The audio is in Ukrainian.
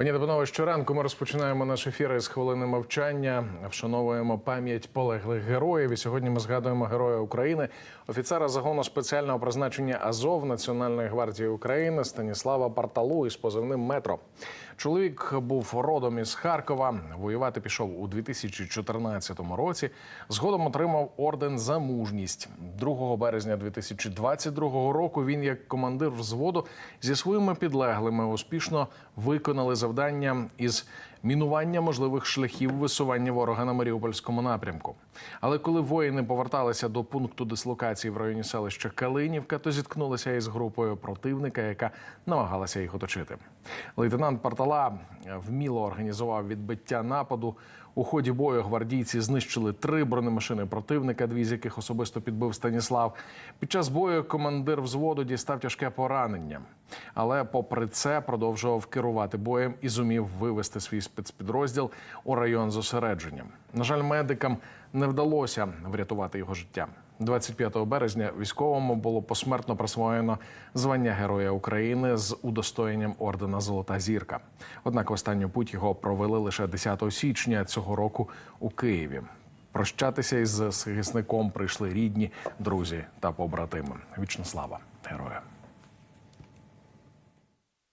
Пані та панове, щоранку ми розпочинаємо наш ефір із хвилини мовчання. Вшановуємо пам'ять полеглих героїв. І сьогодні ми згадуємо героя України, офіцера загону спеціального призначення Азов Національної гвардії України Станіслава Парталу із позивним метро. Чоловік був родом із Харкова. Воювати пішов у 2014 році. Згодом отримав орден за мужність. 2 березня 2022 року. Він, як командир взводу, зі своїми підлеглими успішно виконали завдання із мінування можливих шляхів висування ворога на Маріупольському напрямку. Але коли воїни поверталися до пункту дислокації в районі селища Калинівка, то зіткнулися із групою противника, яка намагалася їх оточити. Лейтенант Партала вміло організував відбиття нападу. У ході бою гвардійці знищили три бронемашини противника, дві з яких особисто підбив Станіслав. Під час бою командир взводу дістав тяжке поранення, але, попри це, продовжував керувати боєм і зумів вивести свій спецпідрозділ у район зосередження. На жаль, медикам не вдалося врятувати його життя. 25 березня військовому було посмертно присвоєно звання Героя України з удостоєнням ордена Золота зірка. Однак останню путь його провели лише 10 січня цього року у Києві. Прощатися із захисником прийшли рідні, друзі та побратими. Вічна слава.